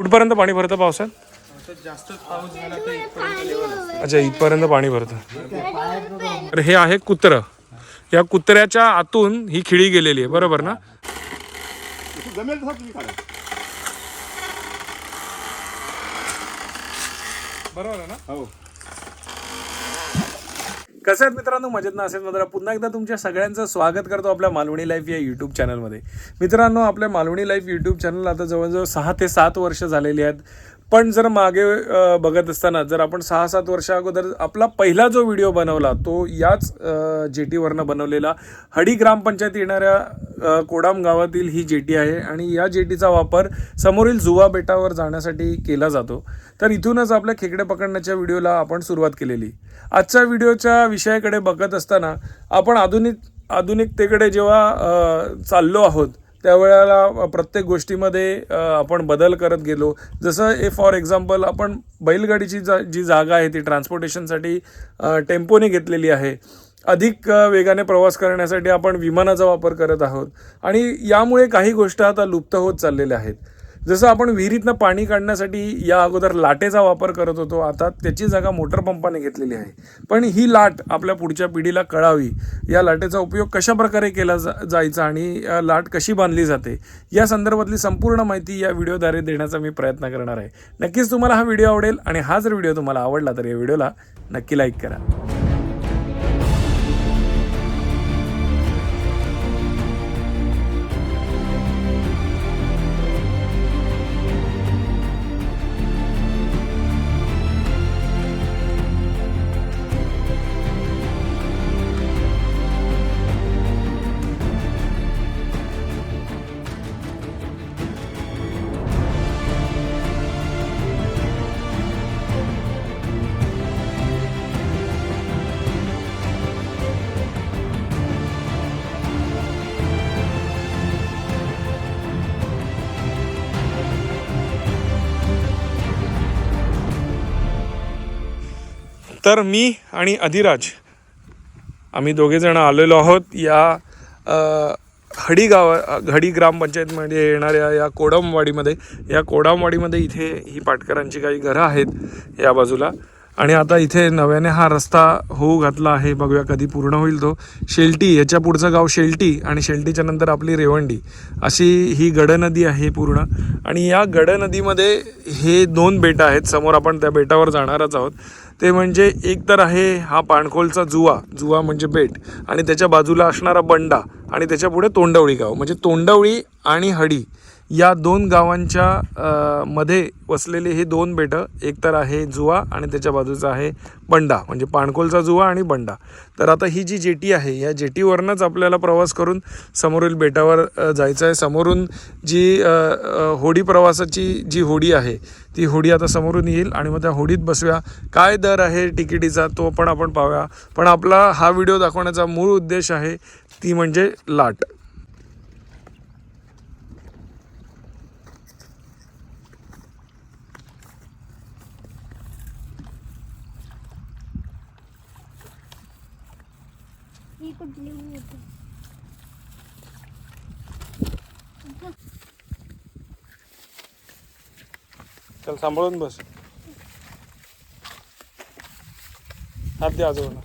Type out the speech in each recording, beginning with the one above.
कुठपर्यंत पाणी भरतं पावसात? जास्त पाऊस अच्छा इथपर्यंत पाणी भरतं. तर हे आहे कुत्रं. या कुत्र्याच्या आतून ही खिळी गेलेली आहे बरोबर ना? बरोबर आहे ना? हो. कसं आहेत मित्रांनो? मजेत ना? असेल मात्र पुन्हा एकदा तुमच्या सगळ्यांचं स्वागत करतो आपल्या मालवणी लाईफ या यूट्यूब चॅनलमध्ये मित्रांनो आपल्या मालवणी लाईफ यूट्यूब चॅनल आता जवळजवळ सहा ते सात वर्ष झालेली आहेत. पण जर मागे बघत असताना जर आपण सहा सात वर्षा अगोदर आपला पहिला जो व्हिडिओ बनवला तो याच जेटीवरनं बनवलेला. हडी ग्रामपंचायत येणाऱ्या कोडाम गावातील ही जेटी आहे आणि या जेटीचा वापर समोरील जुवा बेटावर जाण्यासाठी केला जातो. तर इथूनच आपल्या खेकडे पकडण्याच्या व्हिडिओला आपण सुरुवात केलेली. आजच्या व्हिडिओच्या विषयाकडे बघत असताना आपण आधुनिक आधुनिकतेकडे जेव्हा चाललो आहोत त्यावेळेला प्रत्येक गोष्टीमध्ये आपण बदल करत गेलो. जसं ए फॉर एक्झाम्पल आपण बैलगाडीची जा जी जागा आहे ती ट्रान्सपोर्टेशनसाठी टेम्पोने घेतलेली आहे. अधिक वेगाने प्रवास करण्यासाठी आपण विमानाचा वापर करत आहोत. आणि यामुळे काही गोष्टी आता लुप्त होत चाललेल्या आहेत. जसं आपण विहिरीतनं पाणी काढण्यासाठी या अगोदर लाटेचा वापर करत होतो आता त्याची जागा मोटर पंपाने घेतलेली आहे. पण ही लाट आपल्या पुढच्या पिढीला कळावी या लाटेचा उपयोग कशा प्रकारे केला जा जायचा आणि लाट कशी बांधली जाते या संदर्भातली संपूर्ण माहिती या व्हिडिओद्वारे देण्याचा मी प्रयत्न करणार आहे. नक्कीच तुम्हाला हा व्हिडिओ आवडेल आणि हा जर व्हिडिओ तुम्हाला आवडला तर या व्हिडिओला नक्की लाईक करा. तर मी आणि अधिराज आम्ही दोघेजण आलेलो आहोत या हडीगाव हडी हडी ग्रामपंचायतमध्ये येणाऱ्या या कोडामवाडीमध्ये. या कोडामवाडीमध्ये इथे ही पाटकरांची काही घरं आहेत या बाजूला. आणि आता इथे नव्याने हा रस्ता होऊ घातला आहे. बघूया कधी पूर्ण होईल तो. शेलटी याच्या पुढचं गाव शेलटी आणि शेलटीच्या नंतर आपली रेवंडी. अशी ही गडनदी आहे पूर्ण. आणि या गडनदीमध्ये हे दोन बेटं आहेत. समोर आपण त्या बेटावर जाणारच आहोत. ते म्हणजे एक तर आहे हा पाणखोलचा जुवा जुवा म्हणजे बेट आणि त्याच्या बाजूला असणारा बंडा आणि त्याच्यापुढे तोंडवळी गाव. म्हणजे तोंडवळी आणि हडी. या दोन गावांच्या मध्ये वसलेले हे दोन बेटं एक तर आहे जुवा आणि त्याच्या बाजूचा आहे बंडा म्हणजे पाणकोलचा जुवा आणि बंडा. तर आता ही जी जेटी आहे या जेटीवरनंच आपल्याला प्रवास करून समोरील बेटावर जायचं आहे. समोरून जी होडी प्रवासाची जी होडी आहे ती होडी आता समोरून येईल आणि मग त्या होडीत बसूया. काय दर आहे तिकिटीचा तो पण आपण पाहूया. पण आपला हा व्हिडिओ दाखवण्याचा मूळ उद्देश आहे ती म्हणजे लाट ही कुठली होती चल सांभाळून बस. हात द्या आजोबांना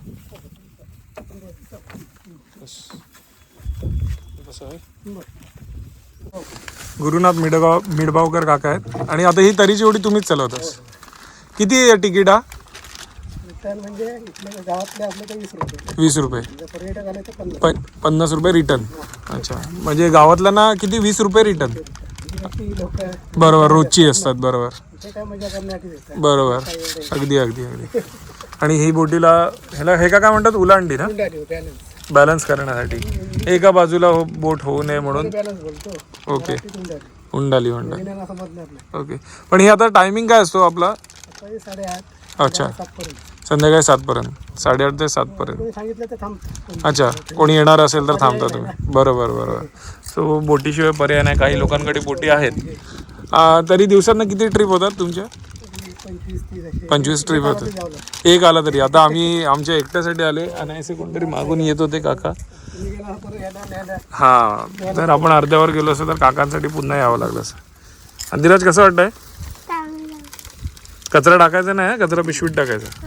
बस. बस आहे. गुरुनाथ मिडगाव मिडबावकर काका आहेत. आणि आता ही तरीची एवढी तुम्हीच चालवतास. किती आहे तिकीट हा? म्हणजे इथल्या गावातले आपले काही वीस रुपये. वीस रुपये. जर पर्यटक आले तर पन्नास. प पन्नास रुपये रिटर्न अच्छा. म्हणजे गावातल्यांना किती? वीस रुपये रिटर्न बरोबर रोजची असतात बरोबर. ते काय मजा करण्यासाठी येतात बरोबर. अगदी अगदी अगदी. आणि ही बोटीला ह्याला हे का काय म्हणतात? उलांडी ना? बॅलन्स बॅलन्स करण्यासाठी. एका बाजूला हो- बोट होऊ नये म्हणून. बॅलन्स बोलतो. ओके. ती उंडाली. उंडाली उंडाली. महिन्याला समजणार नाही. ओके. पण ही आता टायमिंग काय असतो आपला? साडेआठ अच्छा. सातपर्यंत. संध्याकाळी सातपर्यंत. साडेआठ ते सातपर्यंत. कोणी सांगितलं तर थांब. अच्छा. कोणी येणार असेल तर थांबता तुम्ही. बरोबर बरोबर. सो बोटीशिवाय पर्याय नाही. काही लोकांकडे बोटी आहेत. आ, तरी दिवसांना किती ट्रिप होतात तुमच्या? पंचवीस तीस असे पंचवीस ट्रिप होतात. एक आला तरी. आता आम्ही आमच्या एकट्यासाठी आले आणि असे कोणतरी मागून येत होते काका. तुम्ही गेला परत हा तर आपण अर्ध्यावर गेलो असं तर काकांसाठी पुन्हा यावं लागलं असं. धीरज कसं वाटतंय? चांगलं कचरा टाकायचा नाही कचरा पिशवीत टाकायचा.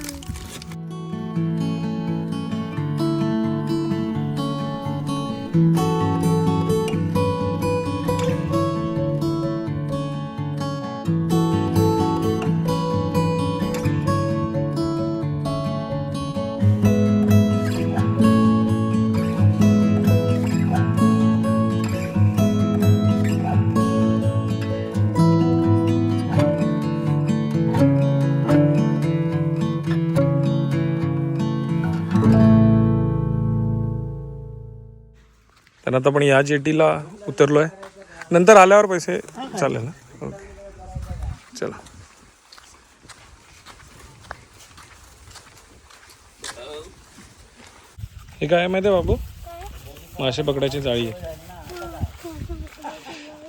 आता आपण या जेटीला आहे नंतर आल्यावर पैसे चालेल ना? ओके. चला. हे काय आहे माहिती आहे बाबू? मासे पकडायची जाळी आहे.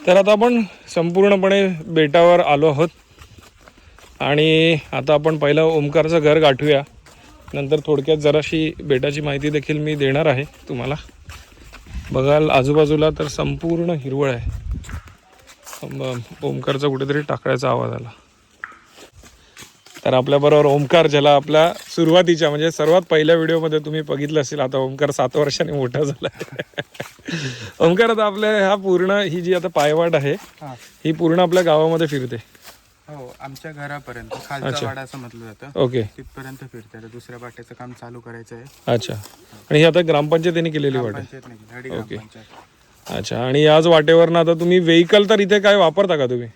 तर आता आपण संपूर्णपणे बेटावर आलो आहोत. आणि आता आपण पहिलं ओमकारचं घर गाठूया. नंतर थोडक्यात जराशी बेटाची माहिती देखील मी देणार आहे तुम्हाला. बघाल आजूबाजूला तर संपूर्ण हिरवळ आहे. ओमकारचा कुठेतरी टाकळ्याचा आवाज आला. तर आपल्याबरोबर ओमकार ज्याला आपल्या सुरुवातीच्या म्हणजे सर्वात पहिल्या व्हिडिओमध्ये तुम्ही बघितलं असेल आता ओमकार सात वर्षांनी मोठा झाला ओमकार आता आपल्या ह्या पूर्ण ही जी आता पायवाट आहे हा. ही पूर्ण आपल्या गावामध्ये फिरते. हो आमच्या घरापर्यंत खालचा वाडा असं म्हटलं जातं. ओके. तिथपर्यंत फिरते. दुसऱ्या वाट्याचं काम चालू करायचं आहे. अच्छा. आणि ही आता ग्रामपंचायतीने केलेली वाट पंचायत नाही ग्रामपंचायत. अच्छा. आणि याच वाटेवरनं आता तुम्ही व्हेकल तर इथे काय वापरता का तुम्ही?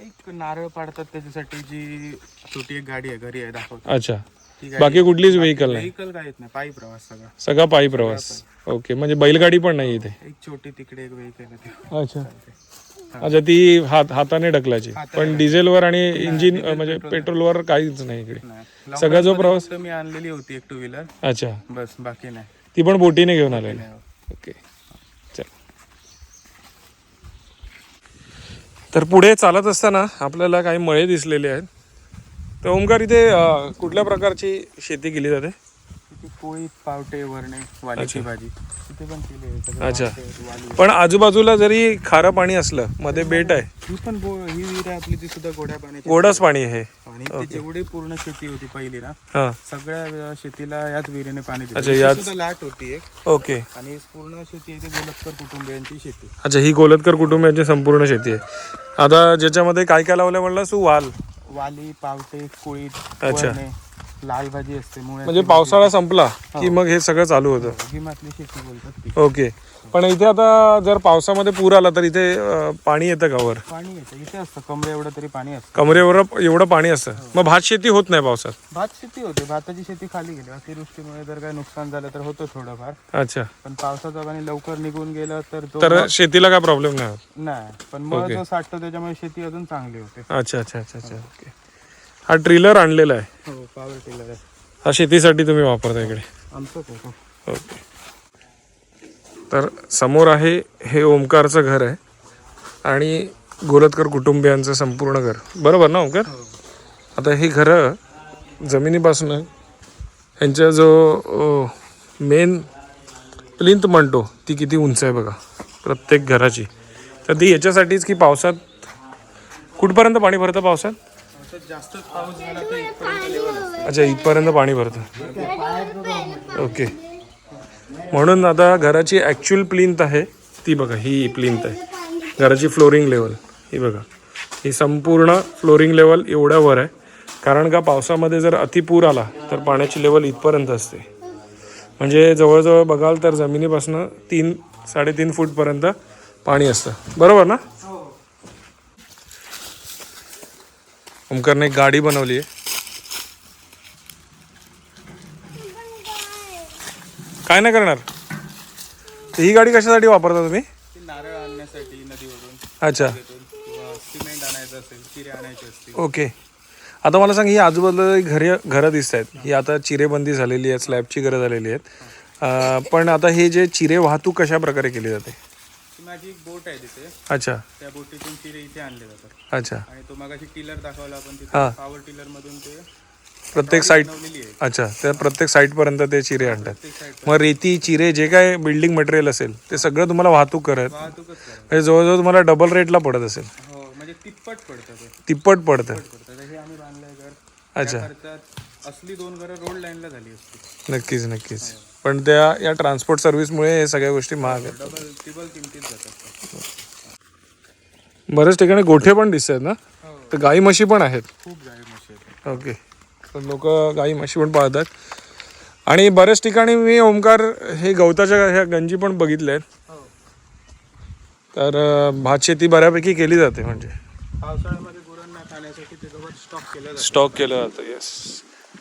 एक नारळ पाडतात त्याच्यासाठी जी छोटी एक गाडी आहे घरी आहे दाखवतो. अच्छा. ती गाडी बाकी कुठलीच व्हेकल नाही? व्हेकल काय येत नाही पायी प्रवास सगळा. सगळा पायी प्रवास. ओके. म्हणजे बैलगाडी पण नाही इथे? एक छोटी तिकडे एक व्हेकल आहे. ते. अच्छा अच्छा ती हात हाताने ढकलायची. पण डिझेलवर आणि इंजिन म्हणजे पेट्रोलवर काहीच नाही इकडे. सगळा जो प्रवास मी आणलेली होती एक टू व्हीलर अच्छा. बस बाकी नाही. ती पण बोटीने घेऊन आलेली. ओके. चल. तर पुढे चालत असताना आपल्याला काही मळे दिसलेले आहेत. तर ओमकार इथे कुठल्या प्रकारची शेती केली जाते? पोळी पावटे वरणे वालीची भाजी. तिथे पण केली आहे. सगळं अच्छा. वाली. पण आजूबाजूला जरी खारं पाणी असलं मध्ये बेट आहे. ही पण बो ही विहीर आहे आपली ती सुद्धा गोड्या पाण्याची गोडच पाणी आहे. आणि जेवढी पूर्ण शेती होती पहिली ना हां. सगळ्या शेतीला याच विहिरीने पाणी दिलं. अच्छा, इथे याच- सुद्धा लाट होती एक. ओके. आणि पूर्ण शेती आहे ती गोलतकर कुटुंबियांची शेती. अच्छा ही गोलतकर कुटुंबियांची संपूर्ण शेती आहे. आता ज्याच्यामध्ये काय काय लावलं म्हणलं? सु वाल. वाली पावटे कुळीत अच्छा. वरणे, लाल भाजी असते म्हणजे पावसाळा संपला की मग हे सगळं चालू होतं? हिमातली शेती बोलतात ती. ओके. पण इथे आता जर पावसामध्ये पूर आला तर इथे अं, पाणी येतं का वर? पाणी येतं इथे असतं कमरे एवढं तरी पाणी असतं. कमरेवर एवढं पाणी असतं. मग भात शेती होत नाही पावसात? भात शेती होते भाताची शेती खाली गेली. अतिवृष्टीमुळे जर काही नुकसान झालं तर होतं थोडंफार. अच्छा. पण पावसाचं पाणी लवकर निघून गेलं तर तर शेतीला काय प्रॉब्लेम नाही? होत नाही. पण मग जो साठतो त्याच्यामुळे शेती अजून चांगली होते. अच्छा अच्छा अच्छा अच्छा. ओके. हा ट्रिलर आणलेला आहे. हो पॉवर टिलर आहे. हा शेतीसाठी तुम्ही वापरता इकडे. आमचंच आहे तो. ओके. तर समोर आहे हे ओमकारचं घर आहे. आणि गोलतकर कुटुंबियांचं संपूर्ण घर. बरोबर ना ओमकार? आता ही घरं जमिनीपासून यांच्या जो मेन प्लिंथ म्हणतो ती किती उंच आहे बघा. प्रत्येक घराची. तर ती याच्यासाठीच की पावसात कुठपर्यंत पाणी भरतं पावसात? पावसात जास्तच पाऊस झाला तर इथपर्यंत level असते. अच्छा इथपर्यंत पाणी भरतं. ओके. म्हणून आता घराची ॲक्च्युअल प्लिंथ आहे. ती बघा ही प्लिंथ आहे. घराची फ्लोरिंग लेवल ही बघा. ही संपूर्ण फ्लोरिंग लेवल एवढ्या वर आहे. कारण का पावसामध्ये जर अतिपूर आला तर पाण्याची लेवल इथपर्यंत असते. म्हणजे जवळजवळ बघाल तर जमिनीपासून तीन साडेतीन फूटपर्यंत पाणी असतं. बरोबर ना? ओमकारने एक गाडी बनवली आहे. काय नाही करणार? ही गाडी कशासाठी वापरता तुम्ही? नारळ आणण्यासाठी नदीवरून. अच्छा. सिमेंट आणायचं असेल चिरे आणायचे असतील. ओके. आता मला सांग ही आजूबाजूला घरे घरं दिसत आहेत ही आता चिरेबंदी झालेली आहे स्लॅबची घरं झालेली आहेत. पण आता हे जे चिरे वाहतूक कशा प्रकारे केली जाते? माझी एक बोट आहे तिथे. अच्छा. त्या बोटीतून चिरे इथे आणले जातात. अच्छा. आणि तो मगाशी टिलर दाखवला आपण हा. तिथे पॉवर टिलर मधून ते. प्रत्येक साईट बनवलेली आहे. अच्छा त्या प्रत्येक साईटपर्यंत ते चिरे आणतात. प्रत्येक साईड मग रेती चिरे जे काय बिल्डिंग मटेरियल असेल ते सगळं तुम्हाला वाहतूक करत. वाहतूकच करा म्हणजे जवळजवळ तुम्हाला डबल रेटला पडत असेल. हो म्हणजे तिप्पट पडतं ते. तिप्पट पडतं. पडतं. तर हे आम्ही बांधलंय घर. अच्छा. त्या खर्चात असली दोन घरं रोड लाईनला झाली असती. नक्कीच नक्कीच. पण त्या या ट्रान्सपोर्ट सर्व्हिसमुळे हे सगळ्या गोष्टी महाग आहेत. डबल टिबल किमतीत जातात. बऱ्याच ठिकाणी गोठे पण दिसत आहेत ना? हो. तर गाई म्हशी पण आहेत. खूप गाई म्हशी आहेत. ओके. तर लोक गाई म्हशी पण पाळतात. आणि बऱ्याच ठिकाणी मी ओमकार हे गवताच्या ह्या गंजी पण बघितल्या आहेत हो. तर भात शेती बऱ्यापैकी केली जाते म्हणजे. पावसाळ्यामध्ये गुरांना खाण्यासाठी ते गवत स्टॉक केलं जातं. स्टॉक केलं जातं येस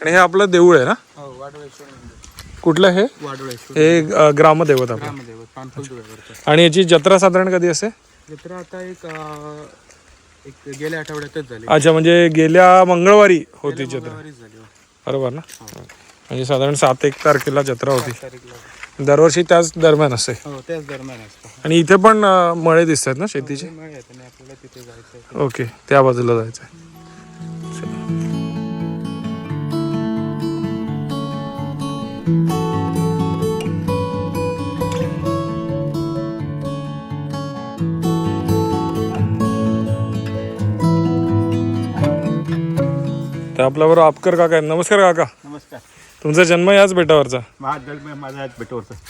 आणि हे आपलं देऊळ आहे ना? हो मंदिर. कुठलं हे? हे अं, ग्रामदैवत आपलं. ग्रामदेवत आणि याची जत्रा साधारण कधी असते? जत्रा आता एक अं, एक गेल्या आठवड्यातच झाली. अच्छा म्हणजे गेल्या मंगळवारी होती जत्रा. मंगळवारीच झाली हो. बरोबर ना? म्हणजे साधारण सात एक तारखेला जत्रा होती. तारीखला दरवर्षी त्याच दरम्यान असते. हो त्याच दरम्यान असतं. आणि इथे पण अं, मळे दिसत आहेत ना शेतीचे? मग येते आणि आपल्याला तिथे जायचं आहे. ओके त्या बाजूला जायचं आहे. आपल्याबरोबर आपकर काका आहेत. नमस्कार काका. नमस्कार. तुमचा जन्म याच बेटावरचा? माझा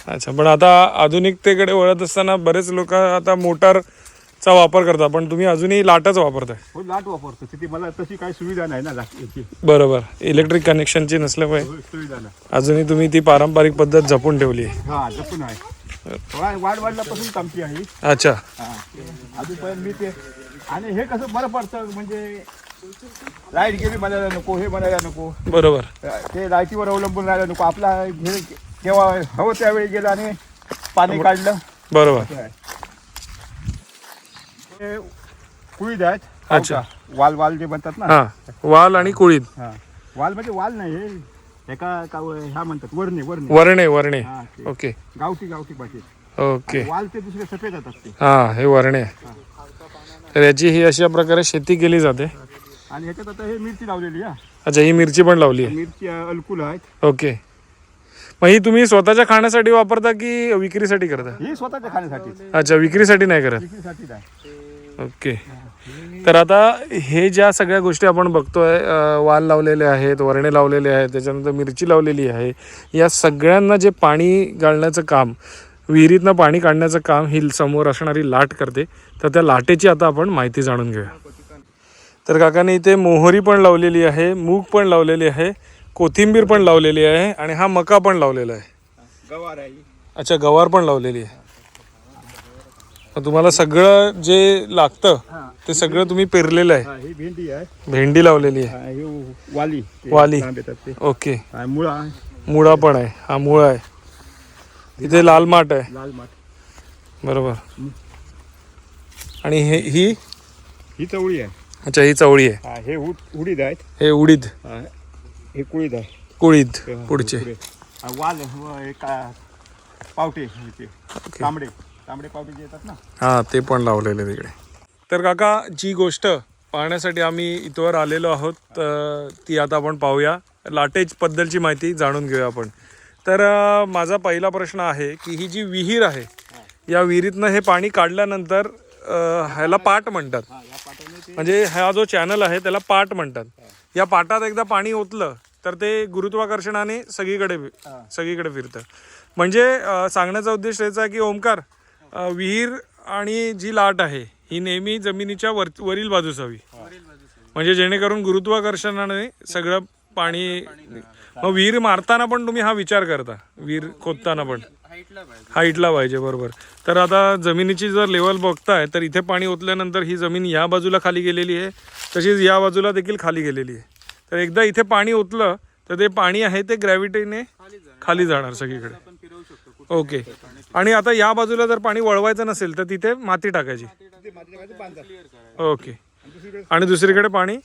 अच्छा पण आता आधुनिकतेकडे वळत असताना बरेच लोक आता मोटारचा वापर करतात पण तुम्ही अजूनही लाटच वापरताय. हो लाट वापरतो. तिथे मला तशी काही सुविधा नाही ना लाट याची. बरोबर. इलेक्ट्रिक कनेक्शनची नसल्यामुळे सुविधा नाही. अजूनही तुम्ही ती पारंपरिक पद्धत जपून ठेवली आहे. हा जपून आहे. वाढ वाढल्यापासून कामती आहे. अच्छा. हा. मी ते आणि हे कसं बरं पडतं म्हणजे लाइट गेली म्हणायला नको हे म्हणायला नको. बरोबर. ते लाईटीवर अवलंबून राहायला नको. आपला हे केव्हा हवं त्यावेळी गेलं आणि पाणी काढलं. बरोबर. हे कुळीद आहेत. अच्छा. पावटा. वाल वाल जे म्हणतात ना. हा. वाल आणि कुळीद. हा. वाल म्हणजे वाल नाही हे एका का ह्या म्हणतात वरणे वरणे. वरणे वरणे. हा ते. ओके. गावठी गावठी भाषेत ओके. वाल ते दुसरे सफेद येतात ते. हा हे वरणे. आहे. तर याची ही अशा प्रकारे शेती केली जाते. आणि ह्याच्यात आता हे मिरची लावलेली आहे अच्छा ही मिरची पण लावली आहे. मिरची अलकुल आहेत. ओके. मग ही तुम्ही स्वतःच्या खाण्यासाठी वापरता की विक्रीसाठी करता? ही स्वतःच्या खाण्यासाठी. अच्छा विक्रीसाठी नाही करत? ओके. तर आता हे ज्या सगळ्या गोष्टी आपण बघतोय अ, वाल लावलेले आहेत वरणे लावलेले आहेत त्याच्यानंतर मिरची लावलेली आहे या सगळ्यांना जे पाणी गाळण्याचं काम विहिरीतनं पाणी काढण्याचं काम ही समोर असणारी लाट करते. तर त्या लाटेची आता आपण माहिती जाणून घेऊया. तर काकाने इथे मोहरी पण लावलेली आहे मूग पण लावलेली आहे कोथिंबीर पण लावलेली आहे आणि हा मका पण लावलेला आहे. गवार आहे अच्छा गवार पण लावलेली आहे. तुम्हाला सगळं जे लागतं ते सगळं तुम्ही पेरलेलं आहे. भेंडी आहे. भेंडी लावलेली आहे. वाली. वाली. ओके. मुळा. मुळा पण आहे. हा मुळा आहे. तिथे लाल माठ आहे. लाल माठ. बरोबर. आणि हे ही? ही चवळी आहे. अच्छा ही चवळी आहे. हा, हे उड- उडीद आहेत. हे उडीद. हा, हे कुळीद आहे. कुळीद हे पुढचे. पुढे. हा, वाल व हे का पावटे हे ते. तांबडे. तांबडे पावटे जे येतात ना. हां ते पण लावलेले तिकडे तर काका जी गोष्ट पाहण्यासाठी आम्ही इथवर आलेलो आहोत अ, ती आता आपण पाहूया. लाटेज बद्दलची माहिती जाणून घेऊया आपण. तर अ, माझा पहिला प्रश्न आहे की ही जी विहीर आहे या विहिरीतनं हे पाणी काढल्यानंतर ह्याला पाट म्हणतात. म्हणजे हा जो चॅनल आहे त्याला पाट म्हणतात. या पाटात एकदा पाणी ओतलं तर ते गुरुत्वाकर्षणाने सगळीकडे सगळीकडे फिरतं. म्हणजे अ, सांगण्याचा उद्देश याचा आहे की ओमकार अ, विहीर आणि जी लाट आहे ही नेहमी जमिनीच्या वर वरील बाजूस हवी. म्हणजे जेणेकरून गुरुत्वाकर्षणाने सगळं पाणी मग विहीर मारताना पण तुम्ही हा विचार करता विहीर खोदताना पण. हाईटला पाहिजे. बरोबर. तर आता जमिनीची जर लेवल बघताय तर इथे पाणी ओतल्यानंतर ही जमीन या बाजूला खाली गेलेली आहे तशीच या बाजूला देखील खाली गेलेली आहे. तर एकदा इथे पाणी ओतलं तर ते पाणी आहे ते ग्रॅव्हिटीने खाली जाणार. सगळीकडे. आपण फिरवू शकतो ओके. आणि आता या बाजूला जर पाणी वळवायचं नसेल तर तिथे माती टाकायची. ओके. आणि दुसरीकडे पाणी?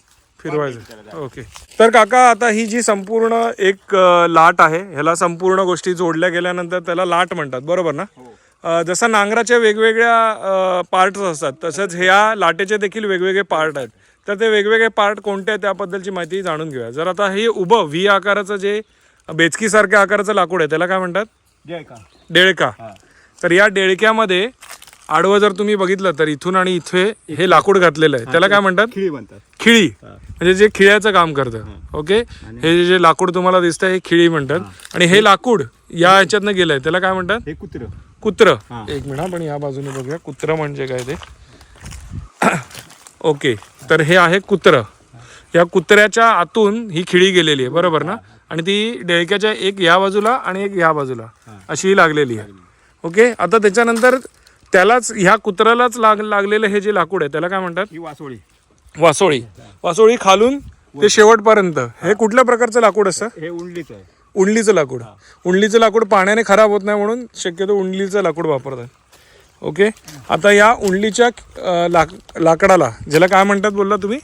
फिरवायचं. ओके तर काका आता ही जी संपूर्ण एक लाट आहे ह्याला संपूर्ण गोष्टी जोडल्या गेल्यानंतर त्याला लाट म्हणतात बरोबर ना? अ, जसं नांगराच्या वेगवेगळ्या पार्ट्स असतात तसंच ह्या लाटेचे देखील वेगवेगळे पार्ट आहेत. तर ते वेगवेगळे पार्ट कोणते आहेत त्याबद्दलची माहिती जाणून घेऊया. जर आता हे उभं व्ही आकाराचं जे बेचकीसारख्या आकाराचं लाकूड आहे त्याला काय म्हणतात? जय का डेळका तर या डेळक्यामध्ये आडवं जर तुम्ही बघितलं तर इथून आणि इथे हे लाकूड घातलेलं आहे. त्याला काय म्हणतात? खिळी म्हणतात. खिळी. म्हणजे जे खिळ्याचं काम करतं. ओके? हे जे लाकूड तुम्हाला दिसतंय हे खिळी म्हणतात. आणि हे लाकूड या ह्याच्यातनं गेलंय. त्याला काय म्हणतात? हे कुत्र. कुत्र. एक मिनिट हा, पण या बाजूने बघूया. कुत्र म्हणजे काय ते? ओके. तर हे आहे कुत्र. या कुत्र्याच्या आतून ही खिळी गेलेली आहे. बरोबर ना? आणि ती डेळक्याच्या एक या बाजूला आणि एक या बाजूला अशी लागलेली आहे. ओके? आता त्याच्यानंतर त्यालाच ह्या कुत्र्यालाच लाग लागलेलं हे जे लाकूड आहे त्याला काय म्हणतात? ही वासोळी. वासोळी. वासोळी खालून ते शेवटपर्यंत. हे कुठल्या प्रकारचं लाकूड असतं? हे उंडलीच आहे. उंडलीचं लाकूड. उंडलीचं लाकूड पाण्याने खराब होत नाही म्हणून शक्यतो उंडलीचं लाकूड वापरतात. ओके? आता या उंडलीच्या लाक लाकडाला ज्याला काय म्हणतात बोलला तुम्ही?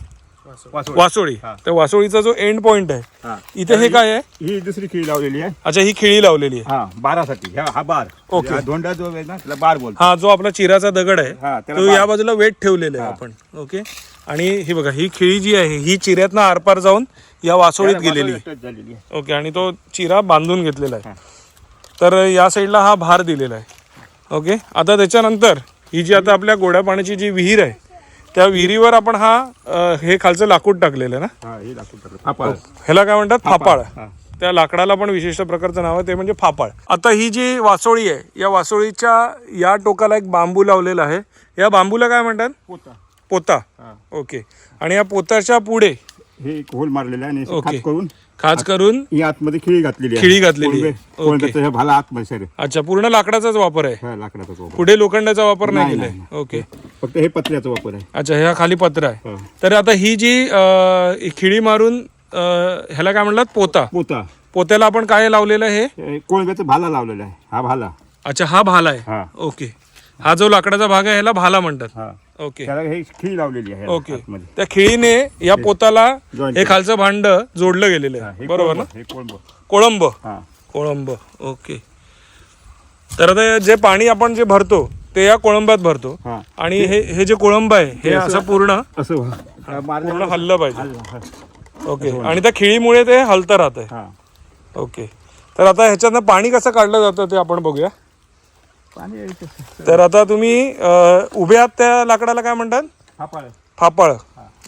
वासोळी. वासोळी. तर वासोळीचा जो एंड पॉइंट आहे हा. इथे हे काय आहे? ही दुसरी खिळी लावलेली आहे. अच्छा ही खिळी लावलेली आहे. हा बारासाठी. हा हा बार. ओके. हा धोंडा जो आहे ना त्याला बार बोलतो हा जो आपला चिराचा दगड आहे त्याला तो बार. या बाजूला वेट ठेवलेला आहे आपण. ओके? आणि ही बघा ही खिळी जी आहे ही चिऱ्यातनं आरपार जाऊन या वासोळीत गेलेली झालेली आहे. ओके आणि तो चिरा बांधून घेतलेला आहे. तर या साईडला हा भार दिलेला आहे. ओके? आता त्याच्यानंतर ही जी आता आपल्या गोड्या पाण्याची जी विहीर आहे त्या विहिरीवर आपण हा अ, हे खालचं लाकूड टाकलेलं आहे ना? हा हे दाखवून टाकलं फापाळ. ह्याला काय म्हणतात? फापाळ. हा. त्या लाकडाला पण विशिष्ट प्रकारचं नाव आहे ते म्हणजे फापाळ. आता ही जी वासोळी आहे या वासोळीच्या या टोकाला एक बांबू लावलेला आहे. या बांबूला काय म्हणतात? पोता. पोता. हा. ओके. आणि या पोताच्या पुढे हे एक होल मारलेला आहे आणि असं ओके. करून खाच करून ही आतमध्ये खिळी घातलेली आहे. खिळी घातलेली आहे. कोळंबे- कोळंब्याचं हे भाला आतमध्ये सर अच्छा पूर्ण लाकडाचाच वापर आहे? हा लाकडाचा वापर. पुढे लोखंडाचा वापर नाही नाही, केलाय? ओके. फक्त हे पत्र्याचा वापर आहे. अच्छा ह्या खाली पत्र आहे. हा. तर आता ही जी अं, ही खिळी मारून अं, ह्याला काय म्हणतात? पोता. पोता. पोत्याला आपण काय लावलेलं आहे? हे कोळंब्याचा भाला लावलेला आहे. हा भाला. अच्छा हा भाला आहे. हा. ओके. हा जो लाकडाचा भाग आहे ह्याला भाला म्हणतात. हा. ओके. त्याला हे खिळी लावलेली आहे ओके. आतमध्ये. त्या खिळीने या पोताला Joint हे खालचं भांड जोडलं गेलेलं हा, आहे. हे बरोबर ना? कोळंब, हे कोळंब. कोळंब. हा. कोळंब. ओके. तर आता जे पाणी आपण जे भरतो ते या कोळंबात भरतो. हा. आणि हे हे जे कोळंब आहे हे असं पूर्ण असं हा, मारलं- पूर्ण हल्लं पाहिजे. हल्लं, हा. ओके. आणि त्या खिळीमुळे ते हलतं राहत आहे हा. ओके. तर आता ह्याच्यातनं पाणी कसं काढलं जातं ते आपण बघूया. पाणी. तर आता तुम्ही अं, उभे आहात त्या लाकडाला काय म्हणतात? फापाळ. फापाळ.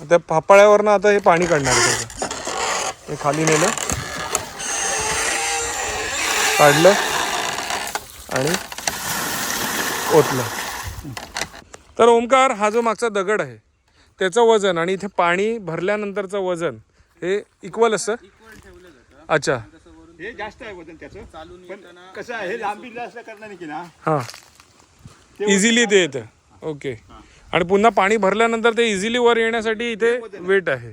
त्या फापाळ्यावरनं आता हे पाणी काढणार आहे त्याचं हे खाली नेलं. काढलं. आणि ओतलं. तर ओमकार हा जो मागचा दगड आहे त्याचं वजन आणि इथे पाणी भरल्यानंतरचं वजन हे इक्वल असतं अच्छा. हे जास्त आहे वजन त्याचं. पण कसं आहे हे लांबी जास्त करणार की ना? हां. इझिली ते येतं. ओके आणि पुन्हा पाणी भरल्यानंतर ते इझिली वर येण्यासाठी इथे वेट आहे.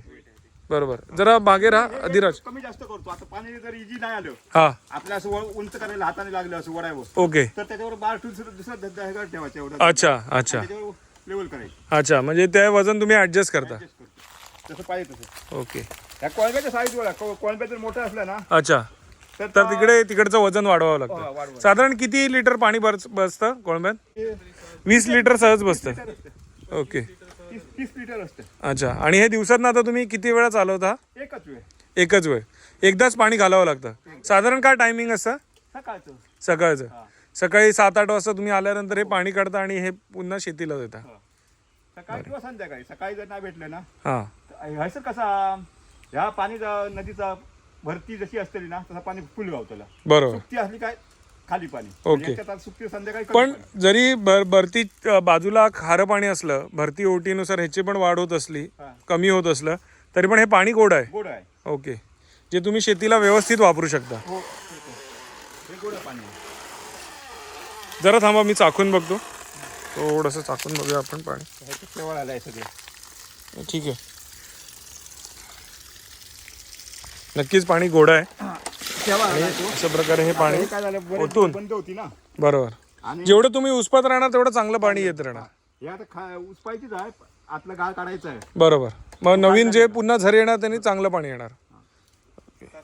बरोबर. जरा मागे राहा अधिराज. कमी जास्त करतो. आता पाणी जर इजी नाही आलं हा. आपल्या असं वर- उंच करायला हाताने लागलं असं वडायवर ओके तर त्याच्यावर बार ठेवून दुसरं दुसरा धंदा हे ठेवायचं एवढं. अच्छा अच्छा. त्याच्यावर लेवल करायची. अच्छा म्हणजे ते वजन तुम्ही ऍडजस्ट करता. Adjust करतो. जसं पाहिजे तसं. ओके त्या कोळंब्याच्या साईज वर कोळंब्या जर मोठा असला ना अच्छा. तर तिकडे तिकडचं वजन वाढवावं हा, लागतं. वाढवावं. साधारण किती लिटर पाणी बस बसतं कोळंब्यात? वीस लिटर सहज बसतं. ओके. अच्छा. आणि हे दिवसात आता तुम्ही किती वेळा चालवता? एकच वेळ. एकच वेळ. एकदाच पाणी घालावं लागतं. साधारण काय टायमिंग असतं? सकाळचं. सकाळी सात आठ वाजता तुम्ही आल्यानंतर हे पाणी काढता आणि हे पुन्हा शेतीला देता. सकाळी किंवा संध्याकाळी. सकाळी जर नाही भेटलं ना हां. कसा ह्या पाणी नदीचा भरती जशी असते ना तसा पाणी फुल गावताला. बरोबर. सुकती असली काय खाली पाणी. ओके. याच्यात आता सुकती संध्याकाळी कमी पण पाणी. जरी बर भरती अ, बाजूला खारं पाणी असलं भरती ओटीनुसार ह्याची पण वाढ होत असली हा. कमी होत असलं तरी पण हे पाणी गोड आहे. गोड आहे. ओके. जे तुम्ही शेतीला व्यवस्थित वापरू शकता. हो हे. गोड आहे पाणी आहे. जरा थांबा मी चाखून बघतो. थोडंसं चाखून बघूया आपण पाणी. ह्याची सगळे. ठीक आहे. नक्कीच पाणी गोड आहे. अशा प्रकारे हे पाणी काय झालं बरेच ओतून. बंद होती ना. बरोबर. आणि जेवढं तुम्ही उस्पत राहणार तेवढं चांगलं पाणी येत राहणार. हे आता खा उसपायचीच आहे आतला गाळ काढायचा आहे. बरोबर. मग नवीन जे पुन्हा झरे येणार त्यांनी चांगलं पाणी येणार.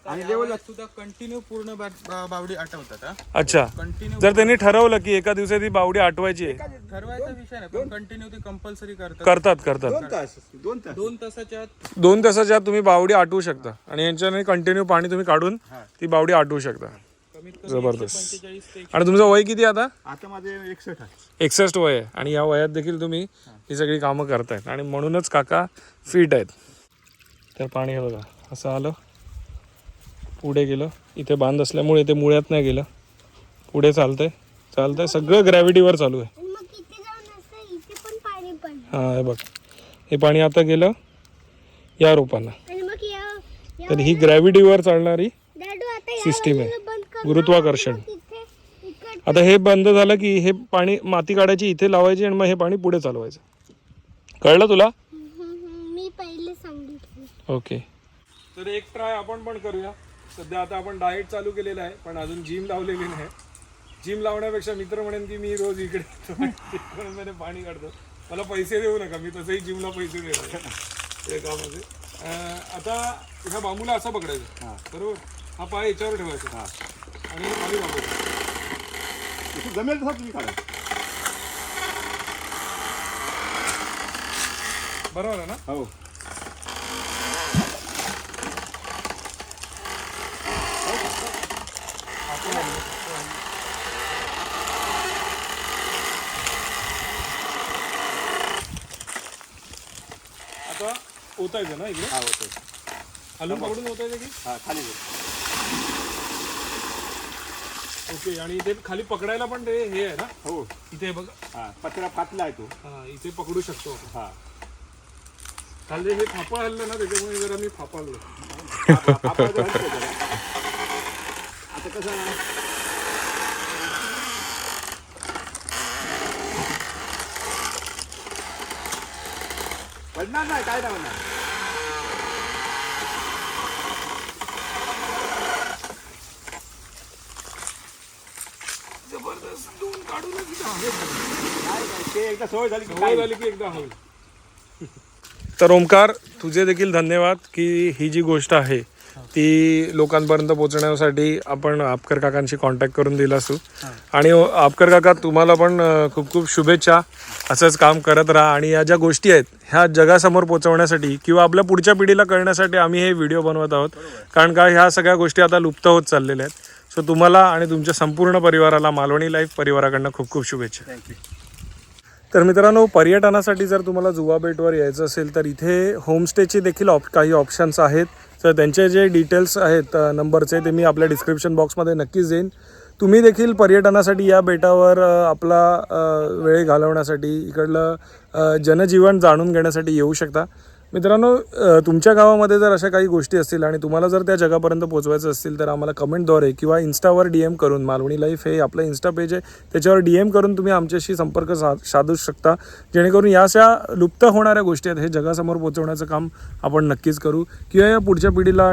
आणि लेवल सुद्धा कंटिन्यू पूर्ण बा- बावडी आठवतात हा? अच्छा. कंटिन्यू जर त्यांनी ठरवलं की एका दिवसात ही बावडी आटवायची आहे. ठरवायचा विषय नाही पण कंटिन्यू ते कंपल्सरी करतात. करतात करतात. दोन तास दोन तास. दोन तासाच्या आत दोन तासाच्या आत तुम्ही बावडी आटवू शकता. आणि यांच्याने कंटिन्यू पाणी तुम्ही काढून ती बावडी आटवू शकता. जबरदस्त. आणि तुमचं वय किती आता? आता माझे एकसष्ट आहे. एकसष्ट वय आहे. आणि या वयात देखील तुम्ही ही सगळी कामं करतायत. आणि म्हणूनच काका फिट आहेत. तर पाणी हे बघा असं आलं. पुढे गेलं. इथे बांध असल्यामुळे इथे मुळ्यात नाही गेलं. पुढे चालतंय. चालतंय. सगळं ग्रॅव्हिटीवर चालू आहे. हां हे बघ. हे पाणी आता गेलं या रोपांना. तर ही ग्रॅव्हिटीवर चालणारी System आहे. गुरुत्वाकर्षण. आता हे बंद झालं की हे पाणी माती काढायची इथे लावायची आणि मग हे पाणी पुढे चालवायचं. कळलं तुला? मी पहिले सांगितलं. ओके तर एक ट्राय आपण पण करूया. सध्या आता आपण डाएट चालू केलेलं आहे पण अजून जिम लावलेली नाही. जिम लावण्यापेक्षा मित्र म्हणेन की मी रोज इकडे तिकडून पाणी काढतो. मला पैसे देऊ नका मी तसंही जिमला पैसे देणार ते कामाचे. आता ह्या बांबूला असं पकडायचं. बरोबर? हा पाय याच्यावर ठेवायचा. आणि हे खाली इथे जमेल तसं तुम्ही काढा. बरोबर आहे ना? हो आता ओतायचं ना इकडे? हा होतो हलून पकडून ओतायचं की? हा खाली. ओके आणि इथे खाली पकडायला पण ते हे आहे ना? हो. इथे बघ. हा पत्रा फाटला आहे तो. हा इथे पकडू शकतो आपण. हा. खाली हे फापळ हल्लं ना त्याच्यामुळे जरा मी फापाळलो हा, आपण आता कसं? आहे? पडणार नाही काय नाही एकदा सवय झाली की सवय काय? झाली की एकदा होईल. तर ओमकार तुझे देखील धन्यवाद की ही जी गोष्ट आहे ती लोकांपर्यंत पोहोचण्यासाठी आपण आपकर काकांशी कॉन्टॅक्ट करून दिला असू. आणि ओ- आपकर काका तुम्हाला पण अं, खूप खूप शुभेच्छा. असंच काम करत राहा आणि या ज्या गोष्टी आहेत ह्या जगासमोर पोहोचवण्यासाठी किंवा आपल्या पुढच्या पिढीला कळण्यासाठी आम्ही हे व्हिडिओ बनवत आहोत. कारण का ह्या सगळ्या गोष्टी आता लुप्त होत चाललेल्या आहेत. सो तुम्हाला आणि तुमच्या संपूर्ण परिवाराला मालवणी लाईफ परिवाराकडनं खूप खूप शुभेच्छा. तर मित्रांनो पर्यटनासाठी जर तुम्हाला जुवा बेटवर यायचं असेल तर इथे होमस्टेचे देखील ऑप काही ऑप्शन्स आहेत. तर त्यांचे जे डिटेल्स आहेत नंबरचे ते मी आपल्या डिस्क्रिप्शन बॉक्समध्ये नक्कीच देईन. तुम्ही देखील पर्यटनासाठी या बेटावर आपला वेळ घालवण्यासाठी इकडलं जनजीवन जाणून घेण्यासाठी येऊ शकता. मित्रांनो तुमच्या गावामध्ये जर अशा काही गोष्टी असतील आणि तुम्हाला जर त्या जगापर्यंत पोहोचवायचं असतील तर आम्हाला कमेंटद्वारे किंवा इन्स्टावर डी एम करून मालवणी लाईफ हे आपलं इन्स्टा पेज आहे त्याच्यावर डी एम करून तुम्ही आमच्याशी संपर्क सा साधू शकता. जेणेकरून या अशा लुप्त होणाऱ्या गोष्टी आहेत हे जगासमोर पोहोचवण्याचं काम आपण नक्कीच करू. किंवा या पुढच्या पिढीला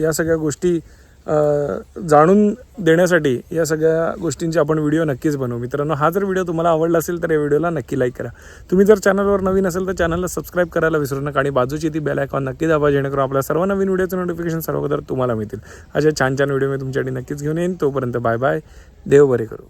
या सगळ्या गोष्टी जाणून देण्यासाठी या सगळ्या गोष्टींचे आपण व्हिडिओ नक्कीच बनवू. मित्रांनो हा जर व्हिडिओ तुम्हाला आवडला असेल तर या व्हिडिओला नक्की लाईक करा. तुम्ही जर चॅनलवर नवीन असेल तर चॅनलला सबस्क्राईब करायला विसरू नका आणि बाजूची ती बेल आयकॉन नक्की दाबा जेणेकरून आपल्या सर्व नवीन व्हिडिओचं नोटिफिकेशन सर्व तुम्हाला मिळतील. अशा छान छान व्हिडिओ मी तुमच्यासाठी नक्कीच घेऊन येईन. तोपर्यंत बाय बाय देव बरे करू.